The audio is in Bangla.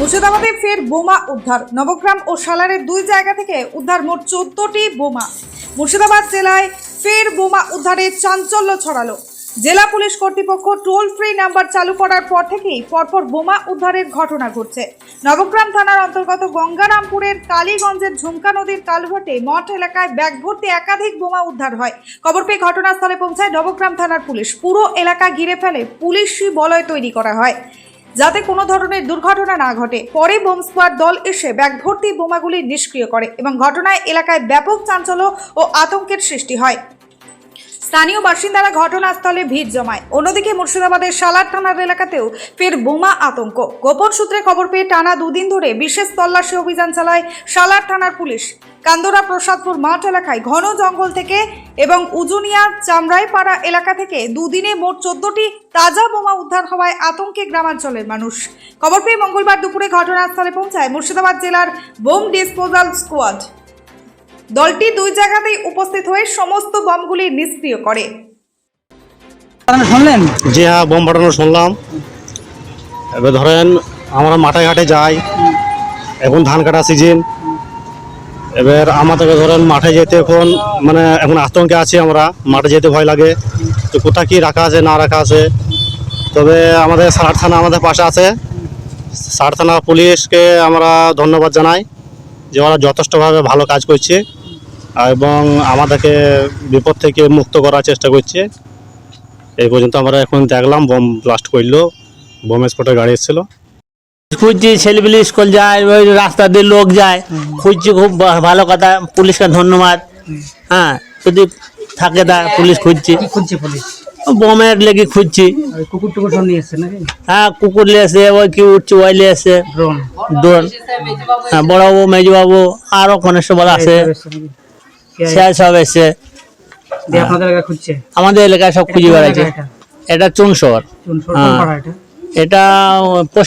মুর্শিদাবাদে ফের বোমা উদ্ধার। নবগ্রাম ও সালারের দুই জায়গা থেকে উদ্ধার মোট চোদ্দটি বোমা। মুর্শিদাবাদ জেলায় ফের বোমা উদ্ধারে চাঞ্চল্য ছড়ালো। জেলা পুলিশ কর্তৃপক্ষ টোল ফ্রি নাম্বার চালু করার পর থেকেই পরপর বোমা উদ্ধারের ঘটনা ঘটছে। নবগ্রাম থানার অন্তর্গত গঙ্গারামপুরের কালীগঞ্জের ঝুমকা নদীর কালভার্টে মঠ এলাকায় ব্যাগ ভর্তি একাধিক বোমা উদ্ধার হয়। খবর পেয়ে ঘটনাস্থলে পৌঁছায় নবগ্রাম থানার পুলিশ। পুরো এলাকা ঘিরে ফেলে পুলিশি বলয় তৈরি করা হয়। যাতে কোনো ধরনের দুর্ঘটনা না ঘটে। পরে বোম স্কোয়াড দল এসে ব্যাগ ভর্তি বোমাগুলি নিষ্ক্রিয় করে এবং ঘটনায় এলাকায় ব্যাপক চাঞ্চল্য ও আতঙ্কের সৃষ্টি হয়। স্থানীয় বাসিন্দারা ঘটনাস্থলে ভিড় জমায়। অন্যদিকে মুর্শিদাবাদের সালার থানার এলাকাতেও ফের বোমা আতঙ্ক। গোপন সূত্রে খবর পেয়ে টানা দুদিন ধরে বিশেষ তল্লাশি অভিযান চালায় সালার থানার পুলিশ। কান্দোরা প্রসাদপুর মাঠ এলাকায় ঘন জঙ্গল থেকে এবং উজুনিয়া চামড়াইপাড়া এলাকা থেকে দুদিনে মোট চোদ্দটি তাজা বোমা উদ্ধার হওয়ায় আতঙ্কে গ্রামাঞ্চলের মানুষ। খবর পেয়ে মঙ্গলবার দুপুরে ঘটনাস্থলে পৌঁছায় মুর্শিদাবাদ জেলার বোম ডিসপোজাল স্কোয়াড। দলটি দুই জায়গাতেই উপস্থিত হয়ে সমস্ত বমগুলি নিষ্ক্রিয় করে। শুনলেন? যে হ্যাঁ বোম ফাটানো শুনলাম। এবার ধরেন আমরা মাঠে ঘাটে যাই এখন ধান কাটা সিজন এবার আমাদেরকে ধরেন মাঠে যেতে এখন মানে এখন আতঙ্কে আছি আমরা মাঠে যেতে ভয় লাগে। তো কোথা কি রাখা আছে না রাখা আছে? তবে আমাদের সার থানা আমাদের পাশে আছে। সার থানা পুলিশকে আমরা ধন্যবাদ জানাই যে ওরা যথেষ্টভাবে ভালো কাজ করছে। এবং আমাদেরকে বিপদ থেকে মুক্ত করার চেষ্টা করছে। এই পর্যন্ত আমরা এখন দেখলাম বোম ব্লাস্ট করল বোম স্পটের গাড়ি এসেছিল। খুঁজছি ছেলেপিলে স্কুল যায় ওই রাস্তা দিয়ে লোক যায়। খুঁজছি খুব ভালো কথা পুলিশকে ধন্যবাদ। হ্যাঁ যদি থাকে তা পুলিশ খুঁজছি। কি খুঁজছে পুলিশ? বোমের লেগে খুঁজছি। কুকুর টুকুর সব নিয়ে এসছে নাকি? হ্যাঁ কুকুর লিয়েছে ওই কি উঠছে ওই লিয়েছে ড্রোন দোন হ্যাঁ বড়বাবু মেজবাবু আরও কনেস্টেবল আছে। সে সব এসছে আপনাদের এলাকা খুঁজছে? আমাদের এলাকায় সব খুঁজে বেড়াচ্ছে। এটা? চুন চুনসর হ্যাঁ। এটা? পশ্চিম